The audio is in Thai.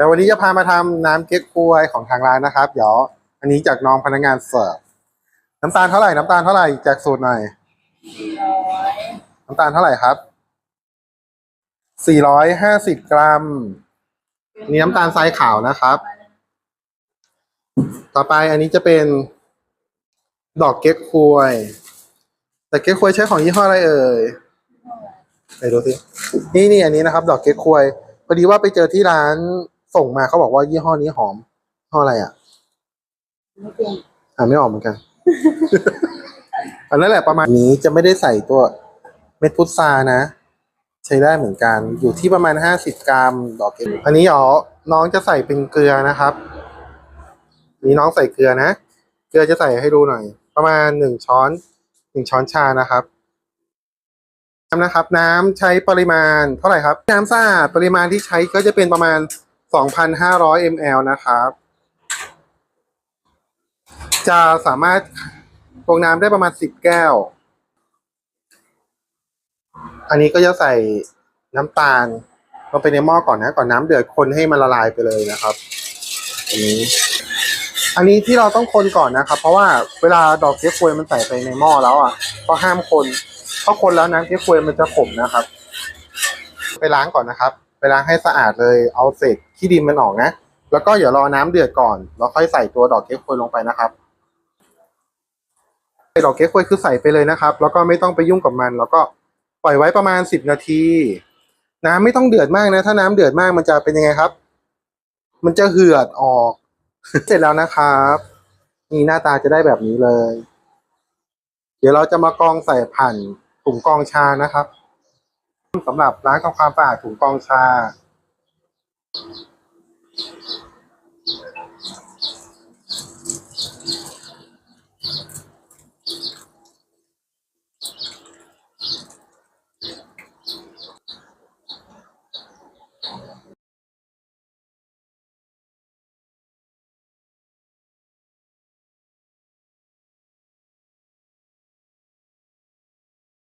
แต่วันนี้จะพามาทำน้ำเก๊กฮวยของทางร้านนะครับ เดี๋ยว อันนี้จากน้องพนักงานเสิร์ฟน้ำตาลเท่าไหร่น้ำตาลเท่าไหร่แจกสูตรหน่อยร้อยน้ำตาลเท่าไหร่ครับ450กรัมนี่น้ำตาลทรายขาวนะครับ ต่อไปอันนี้จะเป็น ดอกเก๊กฮวย แต่เก๊กฮวยใช้ของยี่ห้ออะไรเอ่ยไปดูสินี่นี่อันนี้นะครับ ดอกเก๊กฮวยพอดีว่าไปเจอที่ร้าน ส่งมาเขาบอกว่ายี่ห้อนี้หอมยี่ห้ออะไรอะไม่เป็นอ่านไม่ออกเหมือนกัน อันนั้นแหละประมาณนี้จะไม่ได้ใส่ตัวเม็ดพุทรานะ ใช้ได้เหมือนกัน อยู่ที่ประมาณห้าสิบกรัมดอกเก็บอันนี้อ๋อน้องจะใส่เป็นเกลือนะครับนี่น้องใส่เกลือนะ เกลือจะใส่ให้ดูหน่อย ประมาณหนึ่งช้อนหนึ่งช้อนชานะครับน้ำนะครับ น้ำใช้ปริมาณเท่าไหร่ครับ น้ำสะอาดปริมาณที่ใช้ก็จะเป็นประมาณ สองพันห้าร้อยมลนะครับ จะสามารถตวงน้ำได้ประมาณสิบแก้ว อันนี้ก็จะใส่น้ำตาลลงไปในหม้อก่อนนะ ก่อนน้ำเดือดคนให้มันละลายไปเลยนะครับ อันนี้อันนี้ที่เราต้องคนก่อนนะครับ เพราะว่าเวลาดอกเก๊กฮวยมันใส่ไปในหม้อแล้วอะก็ห้ามคนเพราะคนแล้วน้ำเก๊กฮวยมันจะขมนะครับ ไปล้างก่อนนะครับ ไปล้างให้สะอาดเลยเอาเศษ ขี้ดินมันออกนะ แล้วก็อย่ารอน้ำเดือดก่อนแล้วค่อยใส่ตัวดอกเก๊กฮวยลงไปนะครับดอกเก๊กฮวยคือใส่ไปเลยนะครับ แล้วก็ไม่ต้องไปยุ่งกับมัน แล้วก็ปล่อยไว้ประมาณสิบนาที น้ำไม่ต้องเดือดมากนะ ถ้าน้ำเดือดมากมันจะเป็นยังไงครับ มันจะเหือดออก เสร็จแล้วนะครับนี่หน้าตาจะได้แบบนี้เลย เดี๋ยวเราจะมากองใส่ผ่านถุงกองชานะครับสำหรับล้างทำความสะอาดถุงกองชา